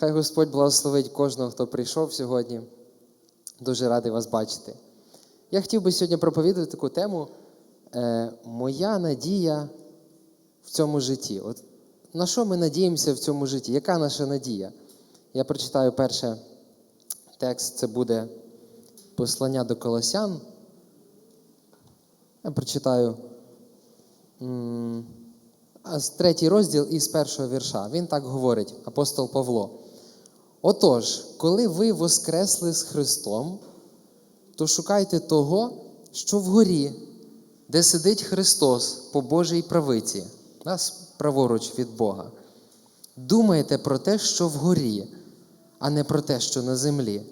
Хай Господь благословить кожного, хто прийшов сьогодні. Дуже радий вас бачити. Я хотів би сьогодні проповідати таку тему е, Моя надія в цьому житті. От на що ми надіємося в цьому житті? Яка наша надія? Я прочитаю перше текст, це буде послання до Колосян. Я прочитаю третій розділ із першого вірша. Він так говорить, апостол Павло. Отож, коли ви воскресли з Христом, то шукайте того, що вгорі, де сидить Христос по Божій правиці, нас праворуч від Бога. Думайте про те, що вгорі, а не про те, що на землі.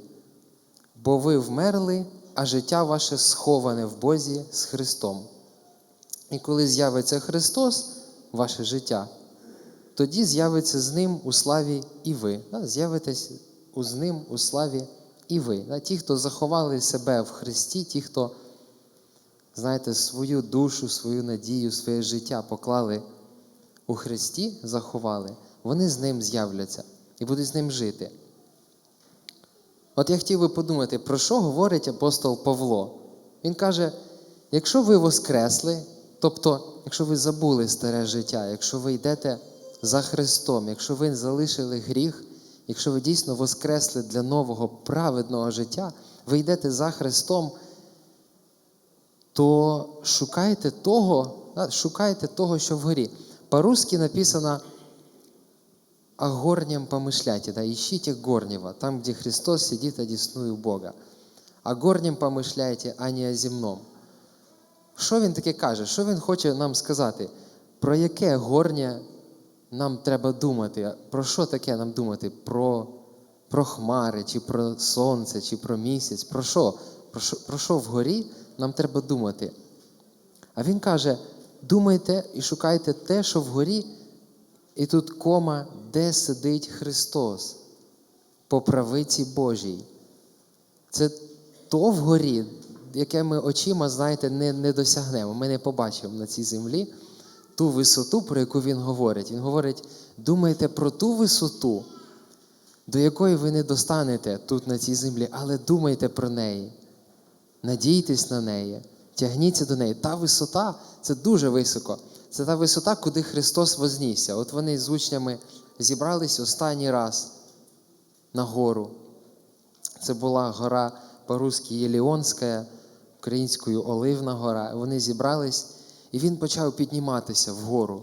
Бо ви вмерли, а життя ваше сховане в Бозі з Христом. І коли з'явиться Христос, ваше життя, тоді з'явиться з ним у славі і ви. З'явитесь з ним у славі і ви. Ті, хто заховали себе в Христі, ті, хто, знаєте, свою душу, свою надію, своє життя поклали у Христі, заховали, вони з ним з'являться і будуть з ним жити. От я хотів би подумати, про що говорить апостол Павло. Він каже: якщо ви воскресли, тобто, якщо ви забули старе життя, якщо ви йдете за Христом, якщо ви залишили гріх, якщо ви дійсно воскресли для нового праведного життя, ви йдете за Христом, то шукайте того, шукайте того, що вгорі. По-русски написано о горнем помышляйте, да, ищите горнего, там, где Христос сидит одесную Бога. О горнем помышляйте, а не о земном. Що він таке каже? Що він хоче нам сказати? Про яке горнє нам треба думати? Про що таке нам думати? Про, про хмари, чи про сонце, чи про місяць? Про що? Про що, про що вгорі нам треба думати? А він каже: думайте і шукайте те, що вгорі, і тут кома, де сидить Христос по правиці Божій. Це то вгорі, яке ми очима, знаєте, не, не досягнемо. Ми не побачимо на цій землі ту висоту, про яку він говорить. Він говорить: думайте про ту висоту, до якої ви не достанете тут на цій землі, але думайте про неї. Надійтесь на неї, тягніться до неї. Та висота це дуже високо. Це та висота, куди Христос вознісся. От вони з учнями зібрались останній раз на гору. Це була гора по-русски Єліонська, українською Оливна гора. Вони зібрались, і він почав підніматися вгору.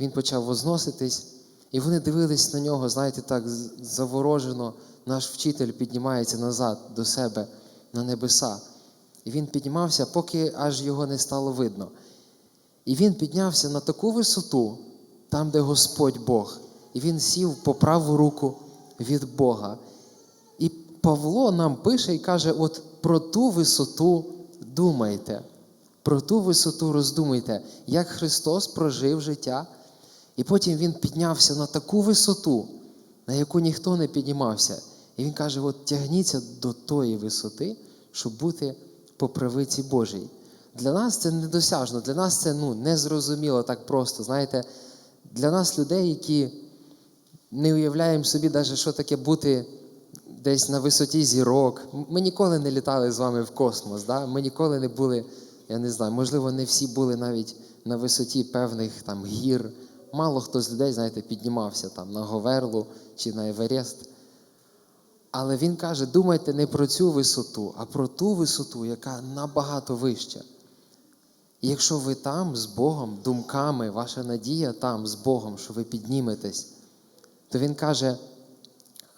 Він почав возноситись, і вони дивились на нього, знаєте, так заворожено. Наш вчитель піднімається назад до себе на небеса. І він піднімався, поки аж його не стало видно. І він піднявся на таку висоту, там, де Господь Бог, і він сів по праву руку від Бога. І Павло нам пише і каже: от про ту висоту думайте, про ту висоту роздумуйте, як Христос прожив життя, і потім Він піднявся на таку висоту, на яку ніхто не піднімався. І він каже: от тягніться до тої висоти, щоб бути по правиці Божій. Для нас це недосяжно, для нас це ну, незрозуміло так просто. Знаєте, для нас людей, які не уявляємо собі, навіть, що таке бути десь на висоті зірок. Ми ніколи не літали з вами в космос. Да? Ми ніколи не були, я не знаю, можливо, не всі були навіть на висоті певних там гір. Мало хто з людей, знаєте, піднімався там на Говерлу чи на Еверест. Але він каже: думайте не про цю висоту, а про ту висоту, яка набагато вища. І якщо ви там з Богом, думками, ваша надія там з Богом, що ви підніметесь, то Він каже: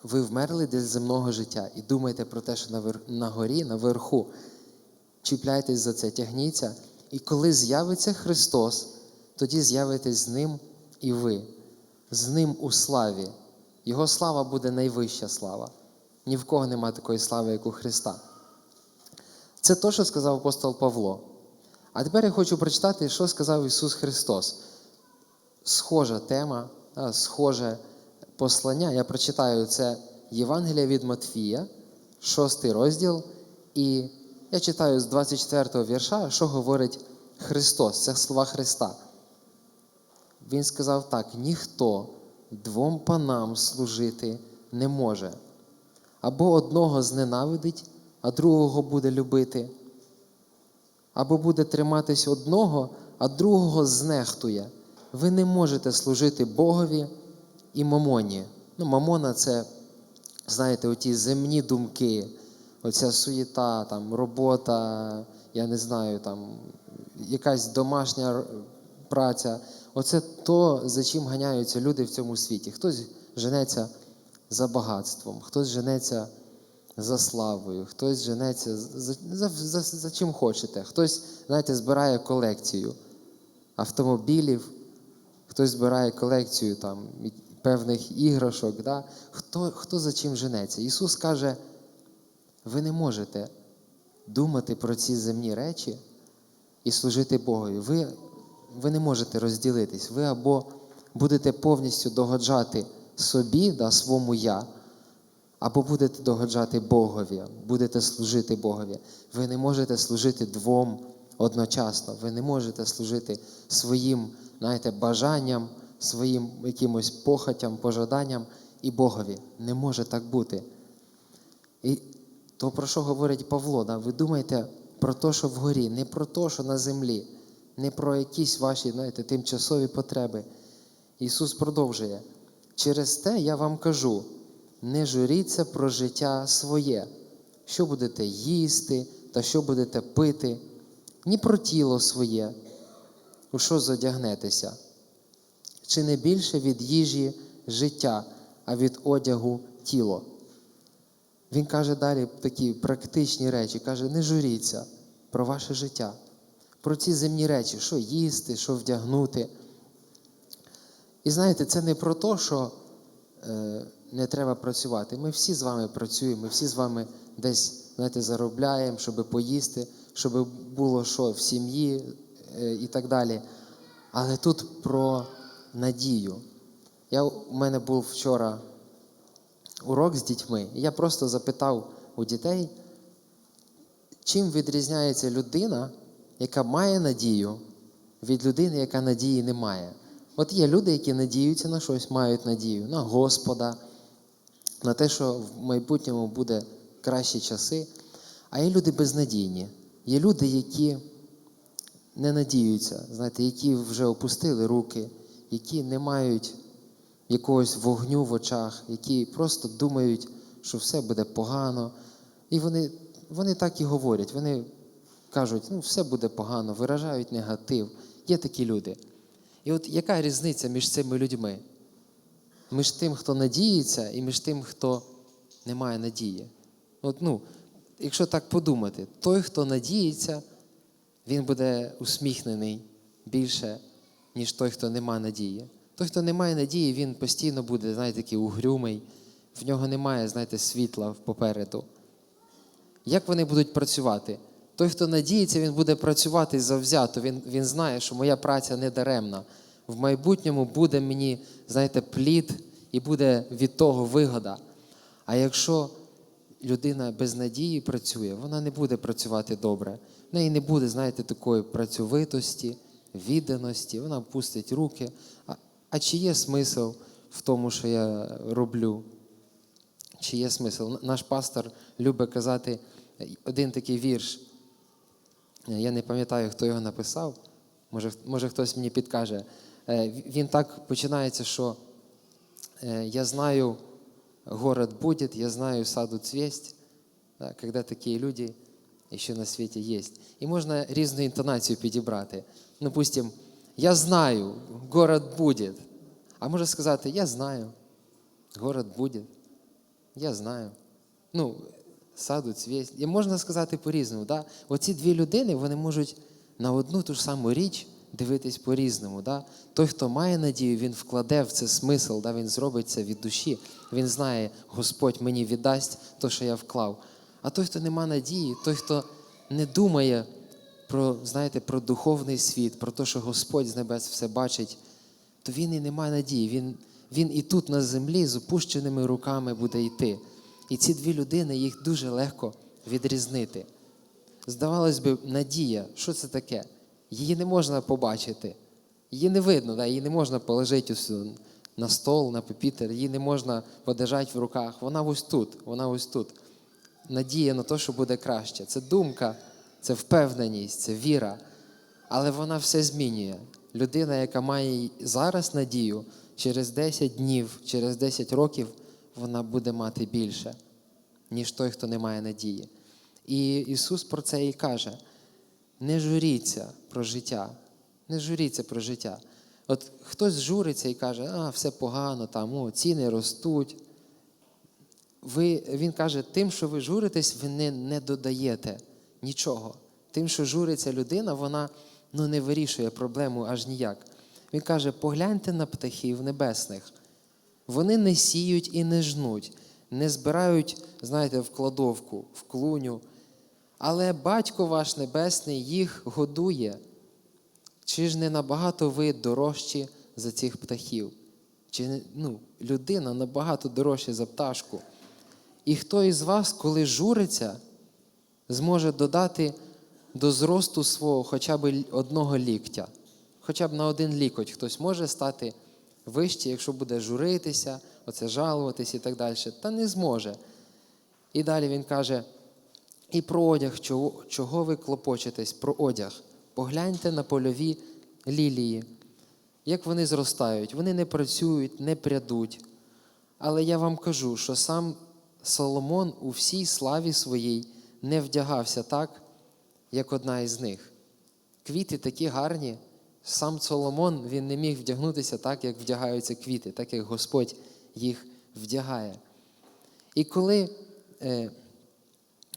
ви вмерли десь земного життя і думайте про те, що на горі, наверху. Чіпляйтесь за це, тягніться. І коли з'явиться Христос, тоді з'явитесь з Ним і ви, з Ним у славі. Його слава буде найвища слава. Ні в кого нема такої слави, як у Христа. Це то, що сказав апостол Павло. А тепер я хочу прочитати, що сказав Ісус Христос. Схожа тема, схоже послання. Я прочитаю це Євангелія від Матфія, 6 розділ. І я читаю з 24 го вірша, що говорить Христос. Це слова Христа. Він сказав так: ніхто двом панам служити не може. Або одного зненавидить, а другого буде любити, або буде триматись одного, а другого знехтує. Ви не можете служити Богові і мамоні. Ну, мамона це, знаєте, оті земні думки, оця суєта, там, робота, я не знаю, там, якась домашня праця. Оце то, за чим ганяються люди в цьому світі. Хтось женеться за багатством, хтось женеться за славою, хтось женеться за, за, за, за чим хочете. Хтось, знаєте, збирає колекцію автомобілів, хтось збирає колекцію там, певних іграшок. Да? Хто, хто за чим женеться? Ісус каже, ви не можете думати про ці земні речі і служити Богові. Ви, ви не можете розділитись. Ви або будете повністю догоджати собі, да, своєму я, або будете догоджати Богові, будете служити Богові. Ви не можете служити двом одночасно. Ви не можете служити своїм, знаєте, бажанням, своїм якимось похотям, пожаданням і Богові. Не може так бути. І то, про що говорить Павло, да? ви думаєте про те, що вгорі, не про те, що на землі, не про якісь ваші знаєте, тимчасові потреби. Ісус продовжує. Через те я вам кажу: не журіться про життя своє, що будете їсти та що будете пити, ні про тіло своє, у що задягнетеся. Чи не більше від їжі життя, а від одягу тіло? Він каже далі такі практичні речі, каже, не журіться про ваше життя, про ці земні речі, що їсти, що вдягнути. І знаєте, це не про те, що е, не треба працювати. Ми всі з вами працюємо, ми всі з вами десь знаєте, заробляємо, щоб поїсти, щоб було що в сім'ї е, і так далі. Але тут про надію. Я, у мене був вчора урок з дітьми, і я просто запитав у дітей, чим відрізняється людина, яка має надію, від людини, яка надії не має. От є люди, які надіються на щось, мають надію на Господа, на те, що в майбутньому буде кращі часи. А є люди безнадійні. Є люди, які не надіються, знаєте, які вже опустили руки, які не мають якогось вогню в очах, які просто думають, що все буде погано. І вони, вони так і говорять. Вони кажуть, ну все буде погано, виражають негатив. Є такі люди. І от яка різниця між цими людьми? Між тим, хто надіється, і між тим, хто не має надії. От, ну, якщо так подумати, той, хто надіється, він буде усміхнений більше, ніж той, хто не має надії. Той, хто не має надії, він постійно буде, знаєте, такий угрюмий, в нього немає, знаєте, світла попереду. Як вони будуть працювати? Той, хто надіється, він буде працювати завзято. Він, він знає, що моя праця не даремна. В майбутньому буде мені, знаєте, плід і буде від того вигода. А якщо людина без надії працює, вона не буде працювати добре. В неї не буде, знаєте, такої працьовитості, відданості, вона пустить руки. А, чи є смисл в тому, що я роблю? Чи є смисл? Наш пастор любить казати один такий вірш. Я не пам'ятаю, хто його написав. Може, може хтось мені підкаже. Е, Він так починається, що е, я знаю, город будет, я знаю, саду цвесть, да, когда такі люди ще на світі є. І можна різну інтонацію підібрати. Ну, пустим, я знаю, город будет. А може сказати, я знаю, город будет. Я знаю. Ну, саду, цвість. І можна сказати по-різному. Да? Оці дві людини вони можуть на одну ту ж саму річ дивитись по-різному. Да? Той, хто має надію, він вкладе в це смисл, да? він зробить це від душі. Він знає, Господь мені віддасть те, що я вклав. А той, хто не має надії, той, хто не думає про, знаєте, про духовний світ, про те, що Господь з небес все бачить, то він і не має надії. Він, він і тут на землі з опущеними руками буде йти. І ці дві людини їх дуже легко відрізнити. Здавалось би, надія, що це таке? Її не можна побачити, її не видно, да? її не можна положити на стол, на пепітер, її не можна подержати в руках. Вона ось тут, вона ось тут. Надія на те, що буде краще. Це думка, це впевненість, це віра. Але вона все змінює. Людина, яка має зараз надію, через 10 днів, через 10 років вона буде мати більше, ніж той, хто не має надії. І Ісус про це і каже: не журіться про життя, не журіться про життя. От хтось журиться і каже, а, все погано, там, о, ціни ростуть. Ви, Він каже, тим, що ви журитесь, ви не, не додаєте нічого. Тим, що журиться людина, вона ну, не вирішує проблему аж ніяк. Він каже: погляньте на птахів небесних. Вони не сіють і не жнуть, не збирають, знаєте, в кладовку, в клуню. Але батько ваш небесний їх годує. Чи ж не набагато ви дорожчі за цих птахів? Чи ну, людина набагато дорожча за пташку? І хто із вас, коли журиться, зможе додати до зросту свого хоча б одного ліктя? Хоча б на один лікоть хтось може стати вище, якщо буде журитися, оце жалуватись і так далі. Та не зможе. І далі він каже: і про одяг, чого, чого ви клопочетесь, про одяг. Погляньте на польові лілії, як вони зростають. Вони не працюють, не прядуть. Але я вам кажу, що сам Соломон у всій славі своїй не вдягався так, як одна із них. Квіти такі гарні. Сам Соломон він не міг вдягнутися так, як вдягаються квіти, так як Господь їх вдягає. І коли, е,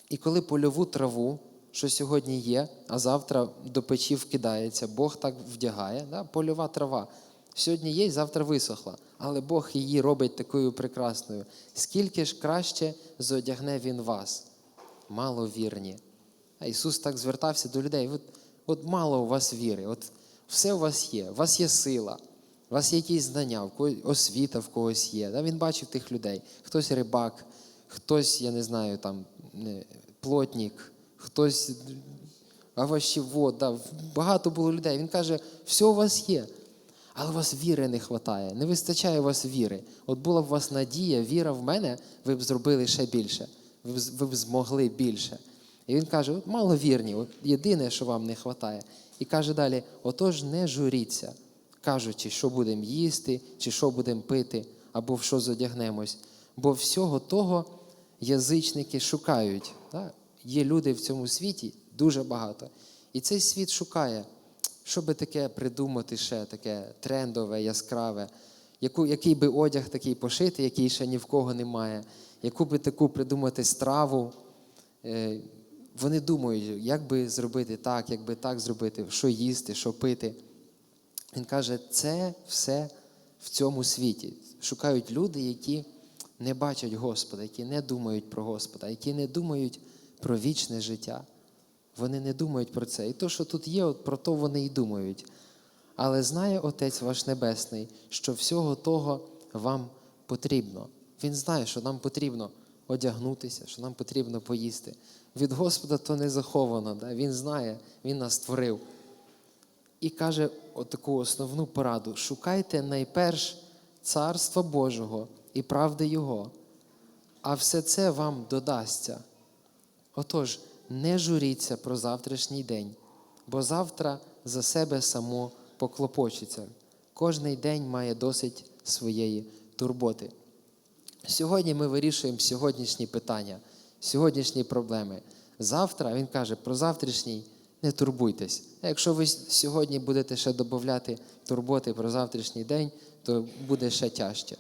і коли польову траву, що сьогодні є, а завтра до печі вкидається, Бог так вдягає, да? польова трава. Сьогодні є, і завтра висохла, але Бог її робить такою прекрасною. Скільки ж краще зодягне Він вас, маловірні. А Ісус так звертався до людей. От, от мало у вас віри, от все у вас є, у вас є сила, у вас є якісь знання, в когось освіта в когось є. Да? Він бачив тих людей. Хтось рибак, хтось, я не знаю, там, плотник, хтось овощевод, да, багато було людей. Він каже, все у вас є, але у вас віри не вистачає, не вистачає у вас віри. От була б у вас надія, віра в мене, ви б зробили ще більше, ви б, змогли більше. І він каже: маловірні, от єдине, що вам не вистачає. І каже далі: отож, не журіться, кажучи, що будемо їсти, чи що будемо пити, або в що зодягнемось. Бо всього того язичники шукають. Так? Є люди в цьому світі дуже багато. І цей світ шукає, що би таке придумати ще, таке трендове, яскраве, яку, який би одяг такий пошити, який ще ні в кого немає, яку би таку придумати страву. Е, Вони думають, як би зробити так, як би так зробити, що їсти, що пити. Він каже, це все в цьому світі. Шукають люди, які не бачать Господа, які не думають про Господа, які не думають про вічне життя. Вони не думають про це. І то, що тут є, от про то вони і думають. Але знає Отець ваш Небесний, що всього того вам потрібно. Він знає, що нам потрібно одягнутися, що нам потрібно поїсти. Від Господа то не заховано. Да? Він знає, Він нас створив. І каже таку основну пораду: шукайте найперш Царства Божого і правди Його, а все це вам додасться. Отож, не журіться про завтрашній день, бо завтра за себе само поклопочеться. Кожний день має досить своєї турботи. Сьогодні ми вирішуємо сьогоднішні питання, сьогоднішні проблеми. Завтра він каже, про завтрашній не турбуйтесь. Якщо ви сьогодні будете ще додати турботи про завтрашній день, то буде ще тяжче.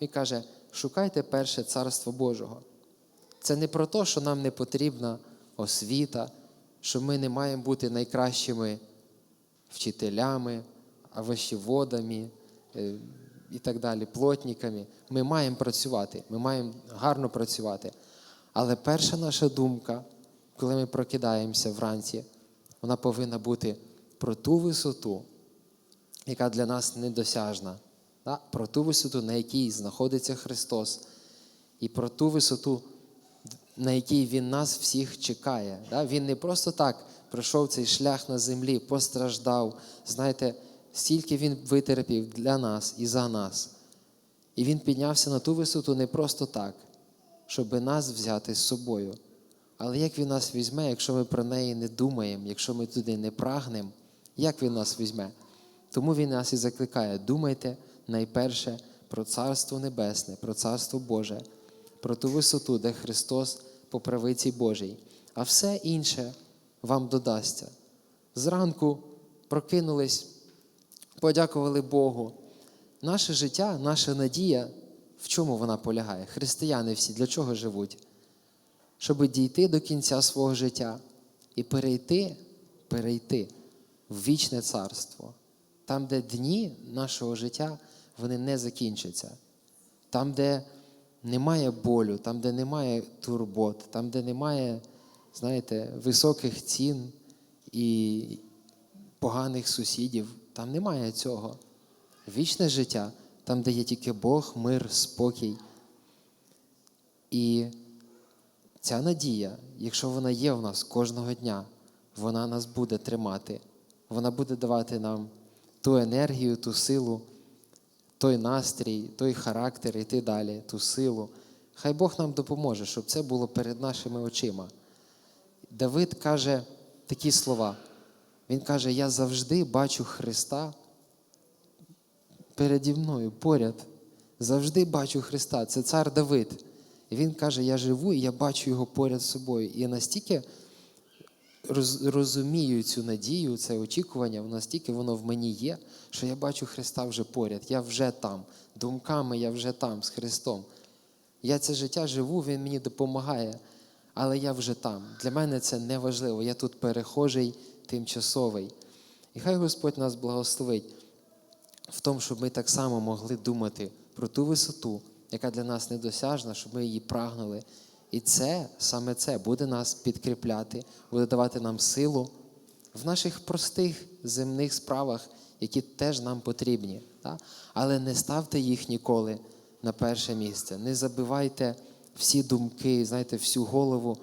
Він каже: шукайте перше царство Божого. Це не про те, що нам не потрібна освіта, що ми не маємо бути найкращими вчителями, овощеводами е, і так далі, плотниками. Ми маємо працювати, ми маємо гарно працювати. Але перша наша думка, коли ми прокидаємося вранці, вона повинна бути про ту висоту, яка для нас недосяжна, про ту висоту, на якій знаходиться Христос, і про ту висоту, на якій Він нас всіх чекає. Він не просто так пройшов цей шлях на землі, постраждав. Знаєте, стільки Він витерпів для нас і за нас. І Він піднявся на ту висоту не просто так, щоб нас взяти з собою. Але як Він нас візьме, якщо ми про неї не думаємо, якщо ми туди не прагнемо, як Він нас візьме? Тому Він нас і закликає: думайте найперше про Царство Небесне, про Царство Боже, про ту висоту, де Христос по правиці Божій, а все інше вам додасться. Зранку прокинулись, подякували Богу. Наше життя, наша надія, в чому вона полягає? Християни всі для чого живуть? Щоб дійти до кінця свого життя і перейти, перейти в вічне царство, там, де дні нашого життя вони не закінчаться, там, де немає болю, там, де немає турбот, там, де немає, знаєте, високих цін і поганих сусідів, там немає цього. Вічне життя, там, де є тільки Бог, мир, спокій. І ця надія, якщо вона є в нас кожного дня, вона нас буде тримати, вона буде давати нам ту енергію, ту силу, той настрій, той характер іти далі, ту силу. Хай Бог нам допоможе, щоб це було перед нашими очима. Давид каже такі слова. Він каже: Я завжди бачу Христа переді мною, поряд. Завжди бачу Христа. Це цар Давид. І він каже: Я живу і я бачу його поряд з собою. І настільки розумію цю надію, це очікування, настільки воно в мені є, що я бачу Христа вже поряд. Я вже там. Думками я вже там з Христом. Я це життя живу, Він мені допомагає, але я вже там. Для мене це не важливо. Я тут перехожий, тимчасовий. І хай Господь нас благословить в тому, щоб ми так само могли думати про ту висоту, яка для нас недосяжна, щоб ми її прагнули. І це, саме це буде нас підкріпляти, буде давати нам силу в наших простих земних справах, які теж нам потрібні. Так? Але не ставте їх ніколи на перше місце. Не забивайте всі думки, знаєте, всю голову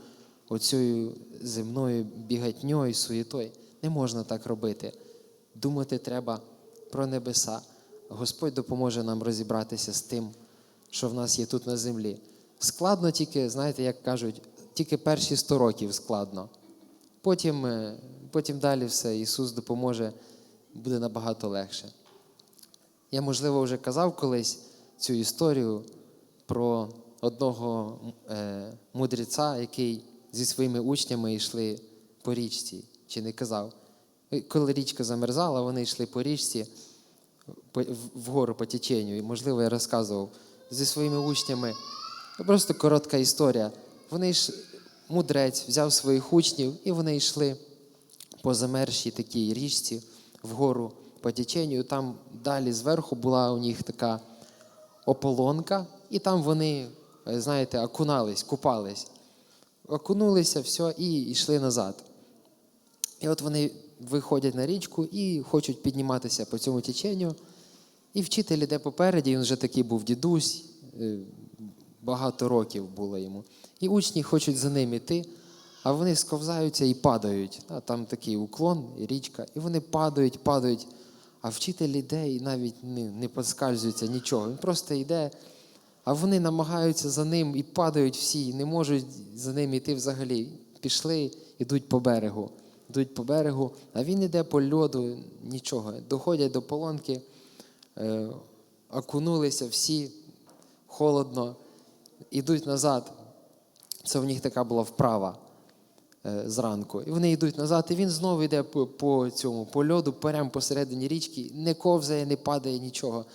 оцією земною бігатньою, суєтою. Не можна так робити. Думати треба про небеса. Господь допоможе нам розібратися з тим, що в нас є тут на землі. Складно тільки, знаєте, як кажуть, тільки перші 100 років складно. Потім, е, потім далі все, Ісус допоможе, буде набагато легше. Я, можливо, вже казав колись цю історію про одного е, мудреця, який зі своїми учнями йшли по річці, чи не казав. Коли річка замерзала, вони йшли по річці вгору по теченню. І, можливо, я розказував зі своїми учнями. Ну, Просто коротка історія. Вони ж, мудрець взяв своїх учнів, і вони йшли по замерзшій такій річці вгору по теченню. Там далі зверху була у них така ополонка, і там вони, знаєте, окунались, купались. Окунулися, все, і йшли назад. І от вони виходять на річку і хочуть підніматися по цьому теченню. І вчитель іде попереді, він вже такий був дідусь, е, багато років було йому. І учні хочуть за ним іти, а вони сковзаються і падають. Там такий уклон, і річка, і вони падають, падають. А вчитель іде і навіть не, не поскальзується нічого. Він просто йде, а вони намагаються за ним і падають всі, і не можуть за ним йти взагалі. Пішли, йдуть по берегу. Йдуть по берегу, а він йде по льоду, нічого. Доходять до полонки, е, окунулися всі, холодно, ідуть назад. Це в них така була вправа е, зранку. І вони йдуть назад, і він знову йде по, по цьому по льоду, прямо посередині річки, не ковзає, не падає нічого.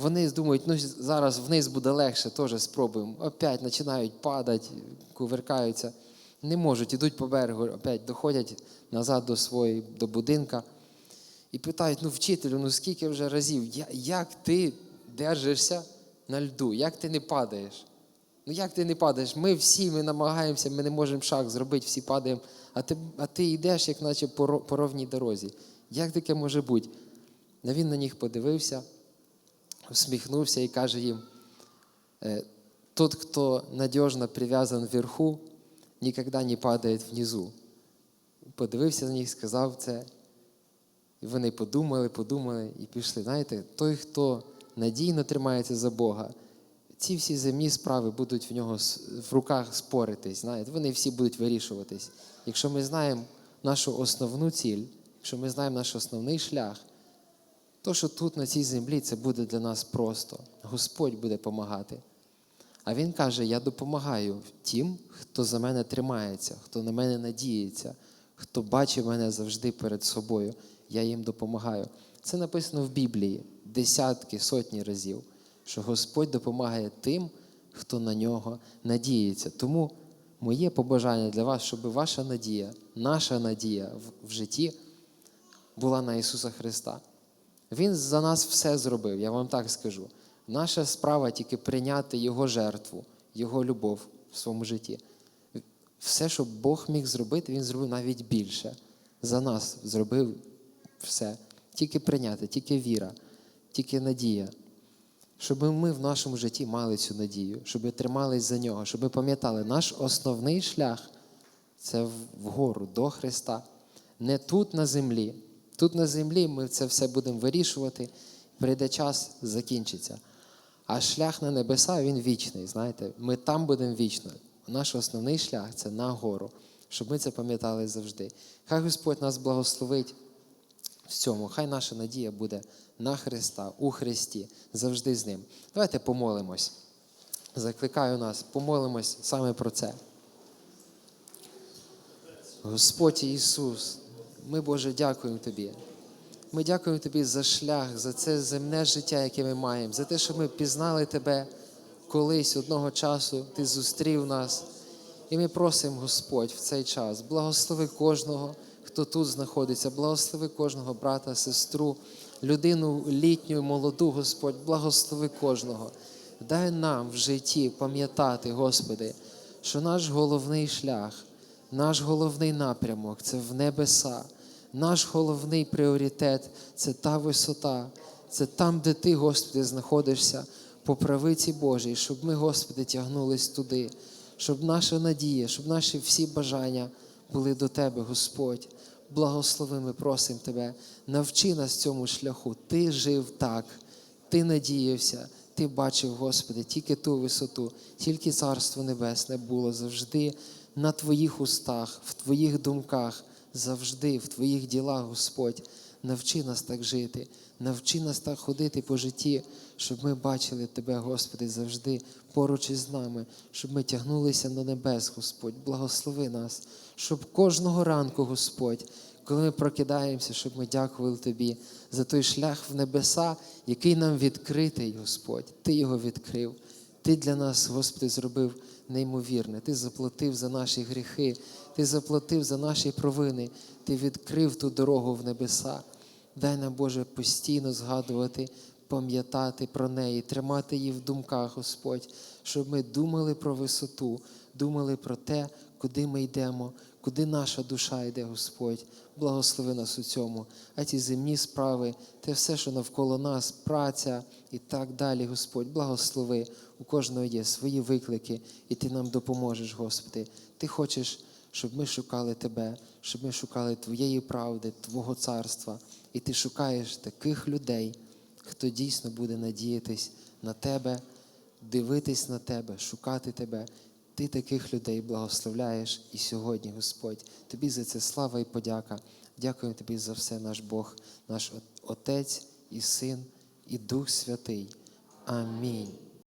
Вони думають, ну зараз вниз буде легше, теж спробуємо. Опять починають падати, кувиркаються. Не можуть, ідуть по берегу, опять доходять назад до своєї до будинка і питають: ну, вчителю, ну скільки вже разів, як ти держишся на льду, як ти не падаєш? Ну як ти не падаєш? Ми всі ми намагаємося, ми не можемо шаг зробити, всі падаємо, а ти, а ти йдеш, як наче по, ровній дорозі. Як таке може бути? Він на них подивився, усміхнувся і каже їм: «Э, Тот, кто надежно привязан вверху, никогда не падает внизу. Подивився на них, сказав це. І вони подумали, подумали і пішли. Знаєте, той, хто надійно тримається за Бога, ці всі земні справи будуть в нього в руках споритись. Знаєте, вони всі будуть вирішуватись. Якщо ми знаємо нашу основну ціль, якщо ми знаємо наш основний шлях, то, що тут на цій землі, це буде для нас просто. Господь буде допомагати. А він каже: Я допомагаю тим, хто за мене тримається, хто на мене надіється, хто бачить мене завжди перед собою. Я їм допомагаю. Це написано в Біблії десятки, сотні разів, що Господь допомагає тим, хто на нього надіється. Тому моє побажання для вас, щоб ваша надія, наша надія в- житті була на Ісуса Христа. Він за нас все зробив, я вам так скажу. Наша справа тільки прийняти Його жертву, Його любов в своєму житті. Все, що Бог міг зробити, Він зробив навіть більше. За нас зробив все. Тільки прийняти, тільки віра, тільки надія. Щоб ми в нашому житті мали цю надію, щоб тримались за нього, щоб ми пам'ятали, наш основний шлях це вгору до Христа. Не тут на землі. Тут на землі ми це все будемо вирішувати, прийде час, закінчиться. А шлях на небеса він вічний. Знаєте, ми там будемо вічно. Наш основний шлях це на гору, щоб ми це пам'ятали завжди. Хай Господь нас благословить в цьому. Хай наша надія буде на Христа, у Христі, завжди з Ним. Давайте помолимось. Закликаю нас, помолимось саме про це. Господь Ісус, ми, Боже, дякуємо Тобі. Ми дякуємо Тобі за шлях, за це земне життя, яке ми маємо, за те, що ми пізнали Тебе колись одного часу, Ти зустрів нас. І ми просимо, Господь, в цей час, благослови кожного, хто тут знаходиться, благослови кожного брата, сестру, людину літню, молоду, Господь, благослови кожного. Дай нам в житті пам'ятати, Господи, що наш головний шлях, наш головний напрямок це в небеса. Наш головний пріоритет це та висота, це там, де ти, Господи, знаходишся по правиці Божій, щоб ми, Господи, тягнулись туди, щоб наша надія, щоб наші всі бажання були до Тебе, Господь. Благослови, ми просимо Тебе, навчи нас цьому шляху. Ти жив так, ти надіявся, ти бачив, Господи, тільки ту висоту, тільки Царство Небесне було завжди на Твоїх устах, в Твоїх думках, завжди в Твоїх ділах, Господь. Навчи нас так жити, навчи нас так ходити по житті, щоб ми бачили Тебе, Господи, завжди поруч із нами, щоб ми тягнулися до небес, Господь. Благослови нас, щоб кожного ранку, Господь, коли ми прокидаємося, щоб ми дякували Тобі за той шлях в небеса, який нам відкритий, Господь. Ти його відкрив. Ти для нас, Господи, зробив неймовірне. Ти заплатив за наші гріхи, Ти заплатив за наші провини, Ти відкрив ту дорогу в небеса. Дай нам, Боже, постійно згадувати, пам'ятати про неї, тримати її в думках, Господь, щоб ми думали про висоту, думали про те, куди ми йдемо, куди наша душа йде, Господь. Благослови нас у цьому. А ті земні справи, те все, що навколо нас, праця і так далі, Господь, благослови. У кожного є свої виклики, і Ти нам допоможеш, Господи. Ти хочеш, щоб ми шукали Тебе, щоб ми шукали Твоєї правди, Твого царства. І ти шукаєш таких людей, хто дійсно буде надіятись на Тебе, дивитись на Тебе, шукати Тебе. Ти таких людей благословляєш і сьогодні, Господь. Тобі за це слава і подяка. Дякую Тобі за все, наш Бог, наш Отець і Син, і Дух Святий. Амінь.